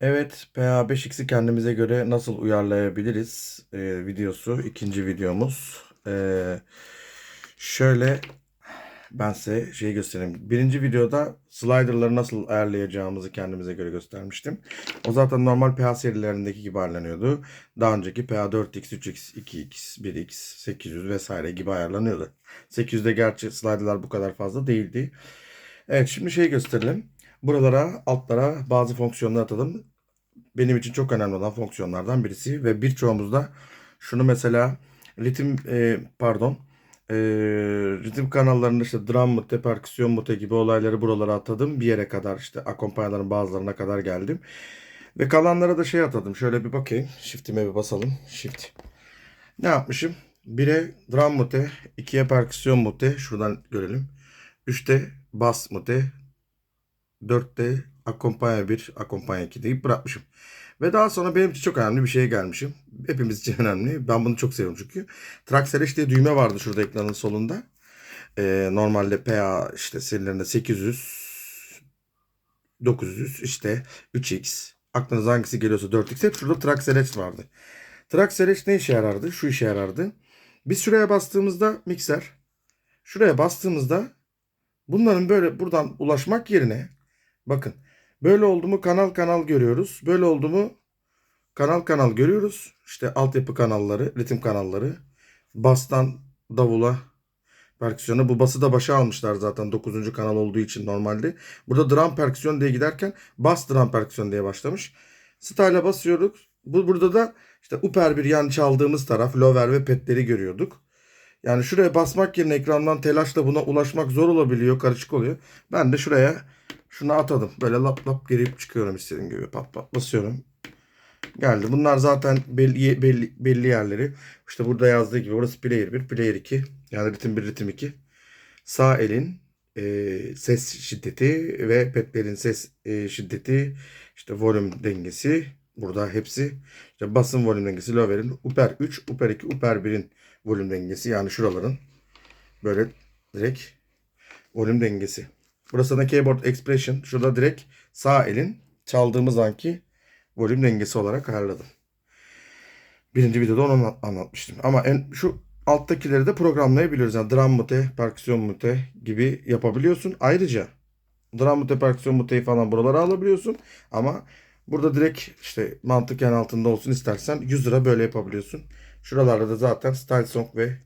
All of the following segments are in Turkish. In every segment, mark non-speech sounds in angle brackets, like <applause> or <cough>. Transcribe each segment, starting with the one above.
Evet, PA5X'i kendimize göre nasıl uyarlayabiliriz e, videosu ikinci videomuz. E, şöyle ben size şey göstereyim. Birinci videoda slider'ları nasıl ayarlayacağımızı kendimize göre göstermiştim. O zaten normal PA serilerindeki gibi ayarlanıyordu. Daha önceki PA 4X, 3X, 2X, 1X, 800 vesaire gibi ayarlanıyordu. 800'de gerçi slider'lar bu kadar fazla değildi. Evet şimdi şey gösterelim. Buralara altlara bazı fonksiyonlar atalım. Benim için çok önemli olan fonksiyonlardan birisi ve birçoğumuzda şunu mesela ritim e, pardon e, ritim kanallarında işte drum mute, perküsyon mute gibi olayları buralara atadım. Bir yere kadar işte akompanyaların bazılarına kadar geldim. Ve kalanlara da şey atadım. Şöyle bir bakayım. Shift'ime bir basalım. Shift. Ne yapmışım? 1'e drum mute, 2'ye perküsyon mute. Şuradan görelim. 3'te bass mute, 4'te akompanya 1, akompanya 2 deyip bırakmışım. Ve daha sonra benim için çok önemli bir şeye gelmişim. Hepimiz için <laughs> önemli. Ben bunu çok seviyorum çünkü. Track Select diye düğme vardı şurada ekranın solunda. Ee, normalde PA işte serilerinde 800, 900 işte 3X. Aklınıza hangisi geliyorsa 4X. Hep şurada Track Select vardı. Track Select ne işe yarardı? Şu işe yarardı. Biz şuraya bastığımızda mikser. Şuraya bastığımızda bunların böyle buradan ulaşmak yerine bakın Böyle oldu mu kanal kanal görüyoruz. Böyle oldu mu kanal kanal görüyoruz. İşte altyapı kanalları, ritim kanalları. Bastan davula, perküsyona. Bu bası da başa almışlar zaten 9. kanal olduğu için normalde. Burada drum perküsyon diye giderken bas drum perküsyon diye başlamış. Style'a basıyoruz. Bu burada da işte upper bir yan çaldığımız taraf lower ve petleri görüyorduk. Yani şuraya basmak yerine ekrandan telaşla buna ulaşmak zor olabiliyor, karışık oluyor. Ben de şuraya şunu atadım. Böyle lap lap girip çıkıyorum istediğim gibi. Pat pat basıyorum. Geldi. Bunlar zaten belli, belli, belli yerleri. İşte burada yazdığı gibi burası player 1, player 2. Yani ritim 1, ritim 2. Sağ elin e, ses şiddeti ve petlerin ses e, şiddeti, işte volüm dengesi. Burada hepsi. İşte basın volüm dengesi, lower'in upper 3, upper 2, upper 1'in volüm dengesi. Yani şuraların böyle direkt volüm dengesi. Burası da keyboard expression. Şurada direkt sağ elin çaldığımız anki volüm dengesi olarak ayarladım. Birinci videoda onu anlatmıştım. Ama en şu alttakileri de programlayabiliyoruz. Yani drum mute, perküsyon mute gibi yapabiliyorsun. Ayrıca drum mute, perküsyon mute'yi falan buralara alabiliyorsun. Ama burada direkt işte mantıken altında olsun istersen 100 lira böyle yapabiliyorsun. Şuralarda da zaten style song ve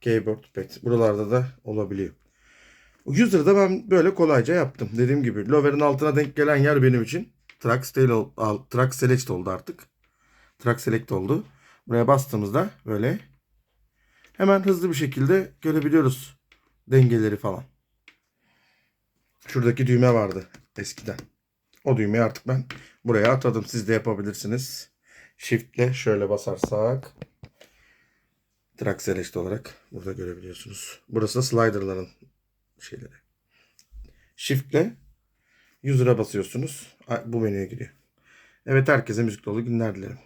keyboard pad. Buralarda da olabiliyor. 100 lirada ben böyle kolayca yaptım. Dediğim gibi Lover'ın altına denk gelen yer benim için Track, Track Select oldu artık. Track Select oldu. Buraya bastığımızda böyle hemen hızlı bir şekilde görebiliyoruz dengeleri falan. Şuradaki düğme vardı eskiden. O düğmeyi artık ben buraya atadım. Siz de yapabilirsiniz. Shift'le şöyle basarsak Track Select olarak burada görebiliyorsunuz. Burası da slider'ların şeyleri. Shift'le 100 lira basıyorsunuz. Bu menüye giriyor. Evet herkese müzik dolu günler dilerim.